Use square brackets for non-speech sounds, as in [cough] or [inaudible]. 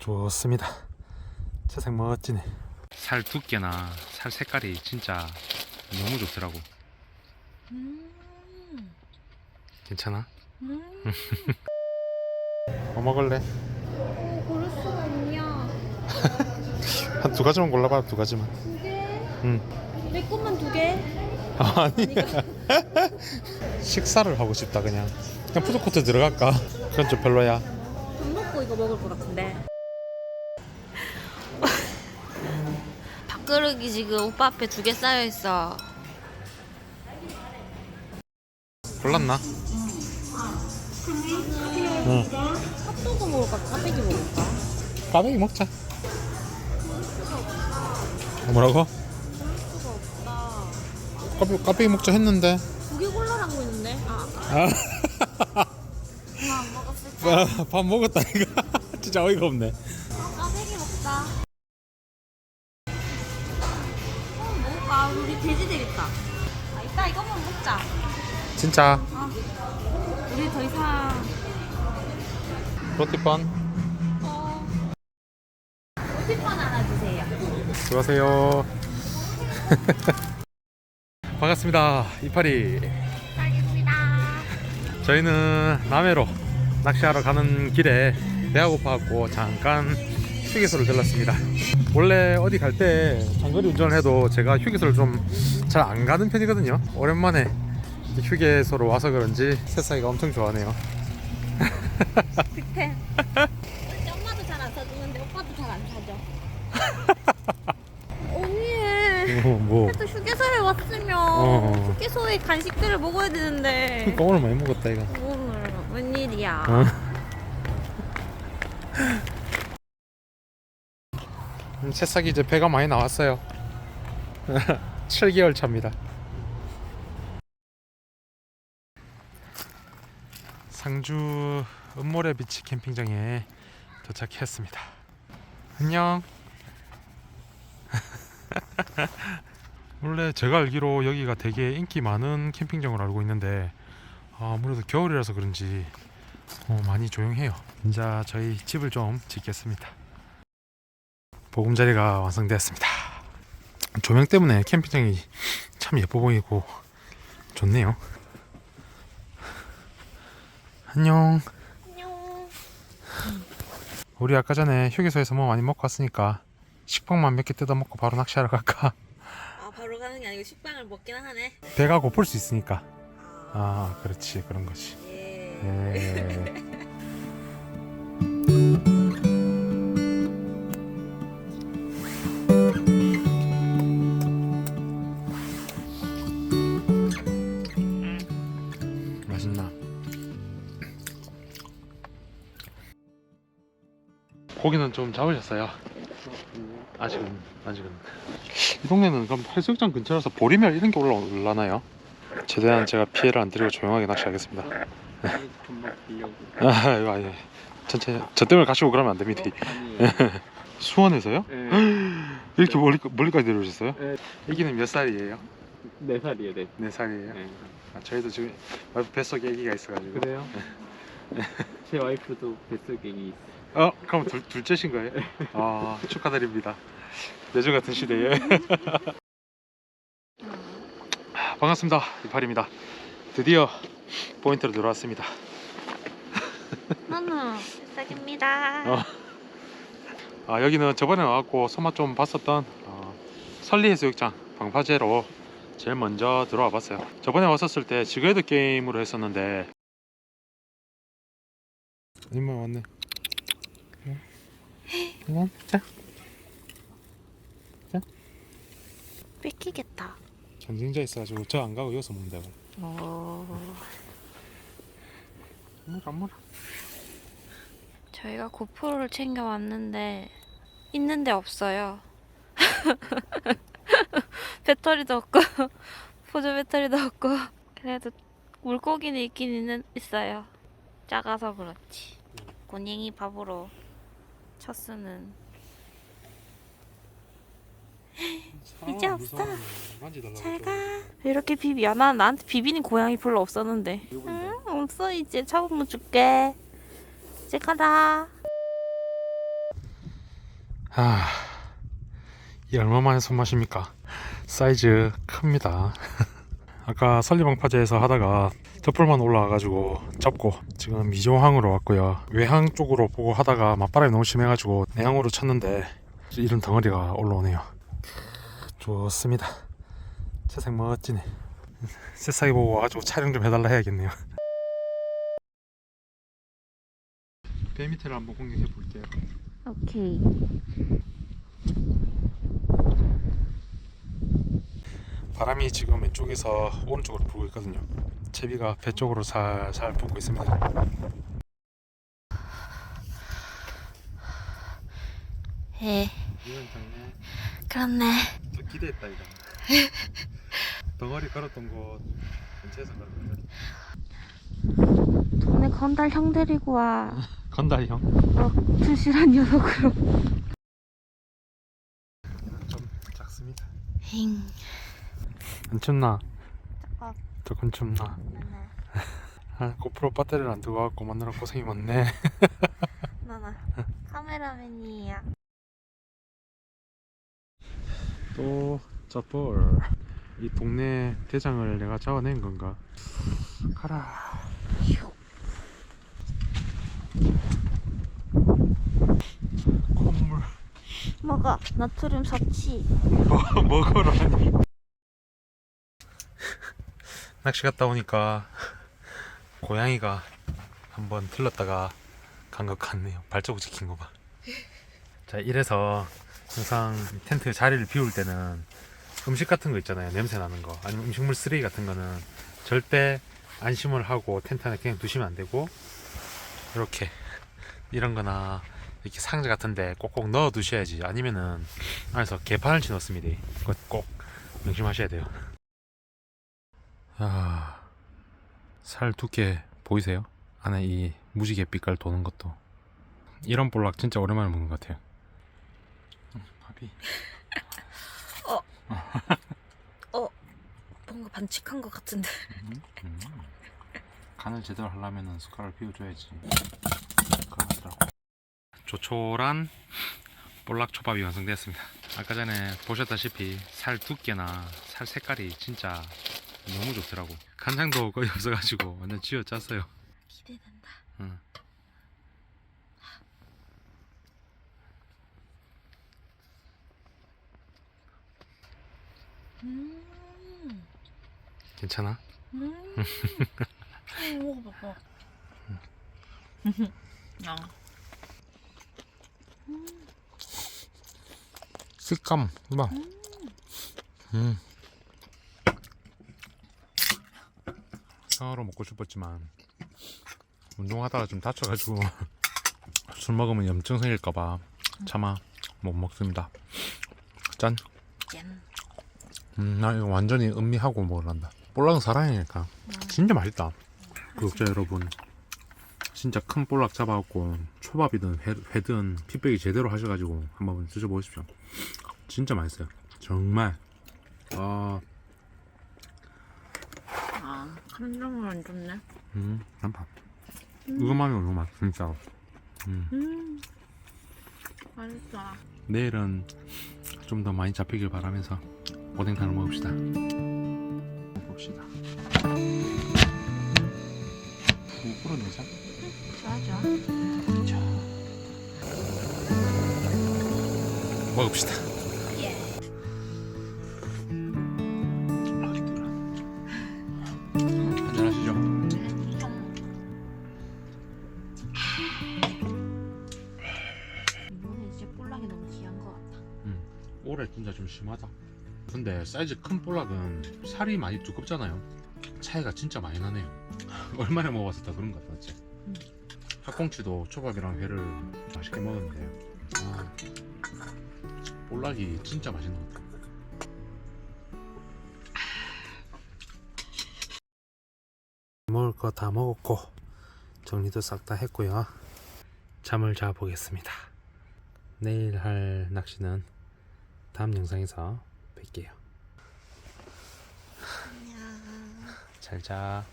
좋습니다. 채색 멋지네. 살 두께나 살 색깔이 진짜 너무 좋더라고. 음, 괜찮아? 음. [laughs] 뭐 먹을래? 어, 고를 수가 없냐? [laughs] 한 두 가지만 골라봐. 두 가지만. 두 개? 응. 내 것만 두 개? [laughs] 아니. 식사를 하고 싶다 그냥. 그냥 푸드코트 들어갈까? 그건 좀 별로야. 밥 먹고 이거 먹을 것 같은데. 밥그릇이 지금 오빠 앞에 두 개 쌓여 있어. 골랐나? 응. 핫도그 먹을까? 꽈배기 먹을까? 까베기 먹자. 뭐라고? 까베기, 까베기 먹자 했는데. 두 개 골라라고 했는데. 아, 아, 안 먹었을 [laughs] 때. 밥 먹었다 이거. [laughs] 진짜 어이가 없네. 진짜. 아, 우리 더 이상 로티펀. 어. 로티펀 하나 주세요. 수고하세요. [laughs] 반갑습니다. 이파리. 알겠습니다. 저희는 남해로 낚시하러 가는 길에 배가 고파갖고 잠깐 휴게소를 들렀습니다. 원래 어디 갈 때 장거리 운전을 해도 제가 휴게소를 좀 잘 안 가는 편이거든요. 오랜만에 휴게소로 와서 그런지 새싹이가 엄청 좋아하네요. 빅팬. [laughs] 엄마도 잘 안 사주는데 오빠도 잘 안 사줘. [laughs] 언니. 뭐, 뭐. 그래도 휴게소에 왔으면 어. 휴게소에 간식들을 먹어야 되는데 그러니까 오늘 많이 먹었다 이거. 오늘 웬일이야 어? [laughs] 음, 새싹이 이제 배가 많이 나왔어요. 7개월 차입니다. 상주 은모래 비치 캠핑장에 도착했습니다. 안녕. [laughs] 원래 제가 알기로 여기가 되게 인기 많은 캠핑장으로 알고 있는데 아, 아무래도 겨울이라서 그런지 어, 많이 조용해요. 이제 저희 집을 좀 짓겠습니다. 보금자리가 완성되었습니다. 조명 때문에 캠핑장이 참 예뻐 보이고 좋네요. 안녕. 안녕 우리 아까 전에 휴게소에서 뭐 많이 먹고 왔으니까 식빵만 몇 개 뜯어 먹고 바로 낚시하러 갈까? 아 바로 가는 게 아니고 식빵을 먹긴 하네 배가 고플 수 있으니까. 아, 그렇지 그런 거지. 예. 예. [laughs] 고기는 좀 잡으셨어요? 아직은 아직은 이 동네는 그럼 해수욕장 근처라서 보리멸 이런 게 올라올라나요? 최대한 제가 피해를 안 드리고 조용하게 낚시하겠습니다. 아 이거 아니 전체 저 때문에 가시고 그러면 안 됩니다. [laughs] 수원에서요? 네, [gasps] 이렇게 멀리 멀리까지 내려오셨어요? 네. 애기는 몇 살이에요? 네 살이에요 네. 네 살이에요. 네. 아, 저희도 지금 뱃속에 애기가 있어가지고. 그래요? [laughs] 제 와이프도 뱃속에 있어요 어 그럼 둘 둘째신 거예요? 아 축하드립니다. 내주 같은 시대에. 아, [laughs] 반갑습니다. 이팔입니다. 드디어 포인트로 들어왔습니다. [laughs] 나는 새싹입니다 어. 아 여기는 저번에 와갖고 소맛 좀 봤었던 어, 설리해수욕장 방파제로 제일 먼저 들어와 봤어요 저번에 왔었을 때 지그헤드 게임으로 했었는데 이만 왔네. 이만 자. 뺏기겠다. 전쟁자 있어가지고 저 안 가고 여기서 먹는다고. 어... 물안 물어 저희가 고프로를 챙겨 왔는데 있는데 없어요. [laughs] 배터리도 없고 [laughs] 보조 배터리도 없고 그래도 물고기는 있긴 있는, 있어요. 작아서 그렇지. 곤행이 밥으로 쳤으는 이제 없어. 잘 가. 왜 이렇게 비비야? 난 나한테 비비는 고양이 별로 없었는데. 응, 없어 이제. 잡으면 줄게. 이제 가라. 아, 이 얼마 만에 손맛입니까? 사이즈 큽니다. [laughs] 아까 설리방파제에서 하다가 저풀만 올라와가지고 접고 지금 미조항으로 왔고요. 외항 쪽으로 보고 하다가 맞바람이 너무 심해가지고 내항으로 쳤는데 이런 덩어리가 올라오네요. 좋습니다. 채색 멋지네. [laughs] 새싹이 보고 와가지고 촬영 좀 해달라 해야겠네요. 배 밑에를 한번 공략해 볼게요. 오케이. 바람이 지금 왼쪽에서 오른쪽으로 불고 있거든요. 채비가 배 쪽으로 살살 불고 있습니다. 장면 그렇네. 더 기대했다 이거. [laughs] 덩어리 걸었던 곳 근처에서 걸었거든. 동네 건달 형 데리고 와. [laughs] 건달 형. 어, 드실한 녀석으로. 좀 작습니다. 행. 안 춥나? 어. 조금 춥나? 아, 고프로 배터리를 안 두고 갖고 만나러 고생이 많네. [laughs] 나나 카메라맨이야. 또 저볼. 이 동네 대장을 내가 잡아낸 건가? 가라. 콧물 먹어. 나트륨 섭취. 뭐, 먹으라니. 낚시 갔다 오니까 [laughs] 고양이가 한번 들렀다가 간 것 같네요. 발자국 찍힌 거 봐. 자, 이래서 항상 텐트 자리를 비울 때는 음식 같은 거 있잖아요. 냄새 나는 거. 아니면 음식물 쓰레기 같은 거는 절대 안심을 하고 텐트 안에 그냥 두시면 안 되고 이렇게 [laughs] 이런 거나 이렇게 상자 같은데 꼭꼭 넣어 두셔야지. 아니면은 안에서 개판을 치놓습니다. 그거 꼭 명심하셔야 돼요. 아, 살 두께 보이세요? 안에 이 무지개 빛깔 도는 것도 이런 볼락 진짜 오랜만에 먹는 것 같아요. 음, 밥이 [laughs] 뭔가 반칙한 것 같은데. 음. 간을 제대로 하려면 숟가락을 비워줘야지. 그러더라고. 조촐한 볼락 초밥이 완성되었습니다. 아까 전에 보셨다시피 살 두께나 살 색깔이 진짜 너무 좋더라고. 간장도 거의 없어가지고 완전 쥐어 짰어요. 기대된다. 응. 음. 괜찮아? 음. 음, 먹어봐. [laughs] 아. 식감, 봐. 음. 상어로 먹고 싶었지만 운동하다가 좀 다쳐가지고 [laughs] 술 먹으면 염증 생길까봐 차마 못 먹습니다. 짠. 짠. 음, 나 이거 완전히 음미하고 먹으란다. 볼락은 사랑이니까 진짜 맛있다. 구독자 여러분, 진짜 큰 볼락 잡아갖고 초밥이든 회, 회든 핏배기 제대로 하셔가지고 한번 드셔보십시오. 진짜 맛있어요. 정말. 아, 아, 감정을 안 좋네. 음, 한판. 이것만이면 너무 맛, 진짜. 음, 음. 맛있다. 내일은 좀 더 많이 잡히길 바라면서 오뎅탕을 먹읍시다. 먹읍시다. 뭐 풀어내자. 좋아, 좋아. 자. 먹읍시다. 근데 사이즈 큰 볼락은 살이 많이 두껍잖아요. 차이가 진짜 많이 나네요. [laughs] 얼마나 먹어서 다 그런 것 진짜. 음. 팥꽁치도 초밥이랑 회를 맛있게 먹었는데, 아, 볼락이 진짜 맛있는 것 같아. 먹을 거 다 먹었고 정리도 싹 다 했고요. 잠을 자 보겠습니다. 내일 할 낚시는 다음 영상에서 뵐게요. 안녕. 잘 자.